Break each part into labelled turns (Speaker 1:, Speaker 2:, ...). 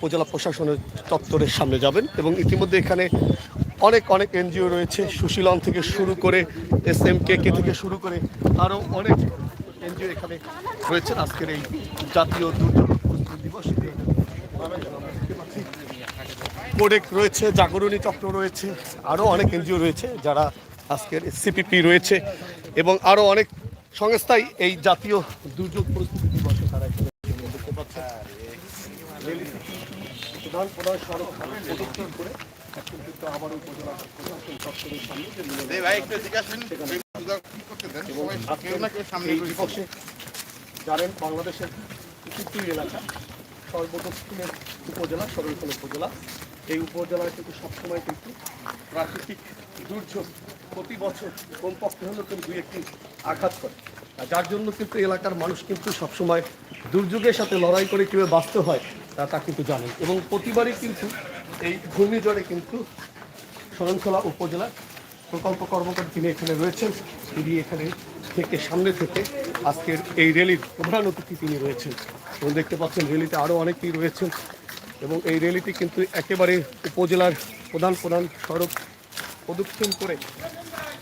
Speaker 1: উপজেলা প্রশাসনের চত্বরের সামনে যাবেন এবং ইতিমধ্যে এখানে অনেক অনেক এনজিও রয়েছে। সুশীলন থেকে শুরু করে এস এম কে কে থেকে শুরু করে আরও অনেক এনজিও এখানে রয়েছেন আজকের এই জাতীয় দুর্যোগ দিবস কোডেক রয়েছে, জাগরণী চক্র রয়েছে, আরও অনেক এনজিও রয়েছে যারা আজকের সিপিপি রয়েছে এবং আরও অনেক সংস্থাই এই জাতীয় দুর্যোগ প্রস্তুতি দিবসে তারা এখানে দেখতে পাচ্ছেন প্রধান প্রধান সড়ক প্রদক্ষিণ করে এখন কিন্তু আবারও উপজেলা প্রশাসন চত্বরের সামনে
Speaker 2: রয়েছে।
Speaker 1: দিবসে জানেন বাংলাদেশের পঁচিশটি এলাকা সর্বদক্ষিণের উপজেলা সরলকল উপজেলা। এই উপজেলায় কিন্তু সবসময় কিন্তু প্রাকৃতিক দুর্যোগ প্রতি বছর কমপক্ষে হলেও কিন্তু দুই একটি আঘাত করে। আর যার জন্য কিন্তু এলাকার মানুষ কিন্তু সবসময় দুর্যোগের সাথে লড়াই করে কীভাবে বাঁচতে হয় তা কিন্তু জানেন এবং প্রতিবারই কিন্তু এই ঘূর্ণিঝড়ে কিন্তু শরণখোলা উপজেলার প্রকল্প কর্মকর্তা তিনি এখানে রয়েছেন, তিনি এখানে থেকে সামনে থেকে আজকের এই র্যালির প্রধান অতিথি তিনি রয়েছেন। এবং দেখতে পাচ্ছেন র্যালিতে আরও অনেকেই রয়েছেন এবং এই র্যালিটি কিন্তু একেবারে উপজেলার প্রধান প্রধান সড়ক প্রদক্ষিণ করে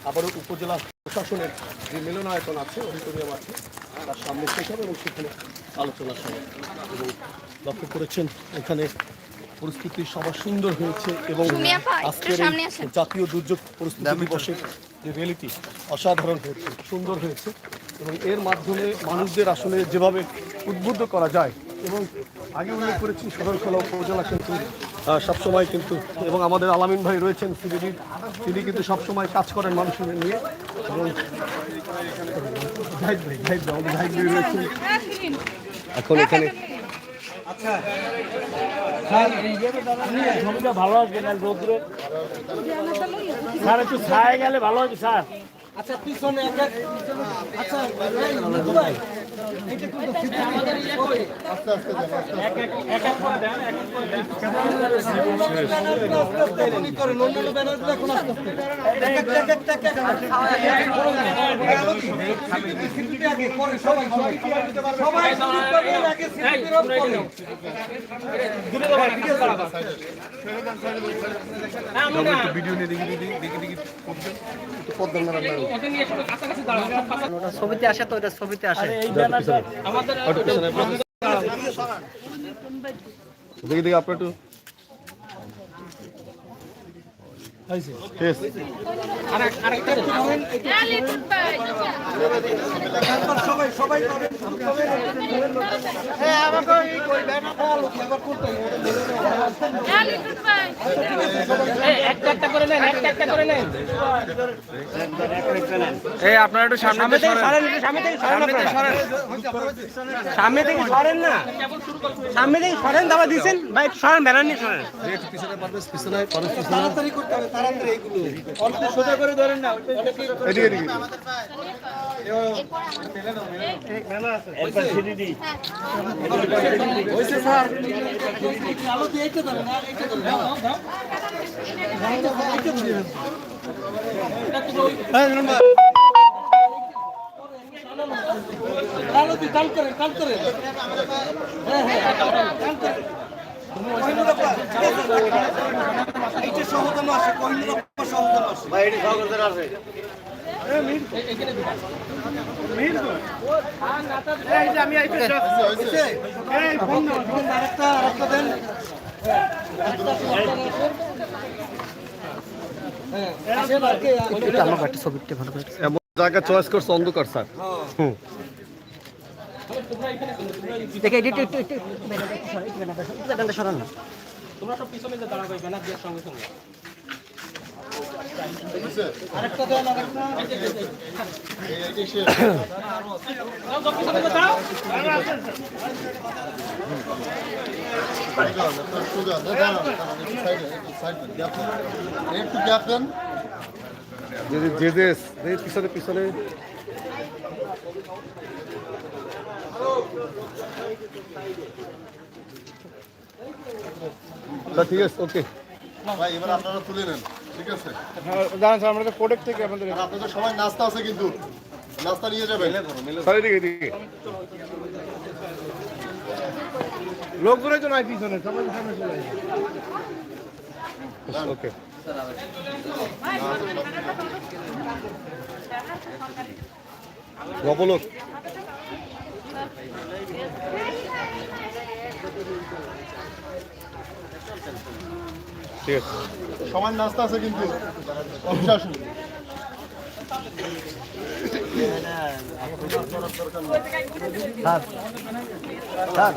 Speaker 1: আবারও উপজেলা প্রশাসনের যে মিলনায়তন আছে অডিটোরিয়াম আছে তার সামনে শেষ হবে এবং সেখানে আলোচনা সভা এবং লক্ষ্য করেছেন এখানে পরিস্থিতি সবার সুন্দর হয়েছে এবং আজকের এই জাতীয় দুর্যোগ পরিস্থিতি দিবসের যে রিয়েলিটি অসাধারণ হয়েছে সুন্দর হয়েছে। এবং এর মাধ্যমে মানুষদের আসলে যেভাবে উদ্বুদ্ধ করা যায় এবং আগে উল্লেখ করেছি সদরখোলা উপজেলা কিন্তু সবসময় কিন্তু এবং আমাদের আলামিন ভাই রয়েছেন তিনি কিন্তু সবসময় কাজ করেন মানুষের নিয়ে। এখন এখানে
Speaker 3: ভালো আসবে না রোদ্রে? স্যার একটু ছায়া গেলে ভালো হবে স্যার।
Speaker 4: আচ্ছা পিছনে আচ্ছা ছবিতে আসে তো ছবিতে আসে।
Speaker 1: একটু দেখি দেখি আপনার একটু Yes.
Speaker 4: সবাই সবাই করেন হ্যাঁ আমাকে এই কই
Speaker 5: এই আপনারা একটু সামনে
Speaker 4: সামনে থেকে সরেন। সামনে থেকে সরেন আপনারা। সামনে থেকে সরেন না। সামনে থেকে সরেন দাবা দিছেন ভাই একটু সরেন ব্যানার নিয়ে সরেন।
Speaker 1: পিছনে পারবেন পিছনে পিছনে
Speaker 4: তাড়াতাড়ি করতে হবে তাড়াতাড়ি এগুলো। অল্প সোজা করে ধরেন না
Speaker 1: এদিকে এদিকে।
Speaker 4: ধরেন কাল করেন কাল করেন হ্যাঁ হ্যাঁ কাল করেন
Speaker 1: জায়গা চয়েস করছে অন্ধকার স্যার। হুম।
Speaker 4: দেখে একটু একটু একটু ব্যানারটা সরান না আরেকটা দেন আরেকটা
Speaker 2: একটু গ্যাপ দেন
Speaker 1: যে যে দেশ যে পিছনে পিছনে তা ঠিক আছে ওকে
Speaker 2: ভাই এবার আপনারা তুলে নেন ঠিক আছে?
Speaker 5: জানেন স্যার আমরা তো কোডেক থেকে আপনাদের
Speaker 2: আপনাদের সবাই নাস্তা আছে কিন্তু। নাস্তা নিয়ে যাবেন।
Speaker 1: স্যার এদিকে এদিকে। লোকগুলো তো নাই পিছনে? সবাই সামনে চলে আসে ওকে গপলোক ঠিক আছে
Speaker 2: সবার নাস্তা আছে কিন্তু অনুশাসন
Speaker 6: স্যার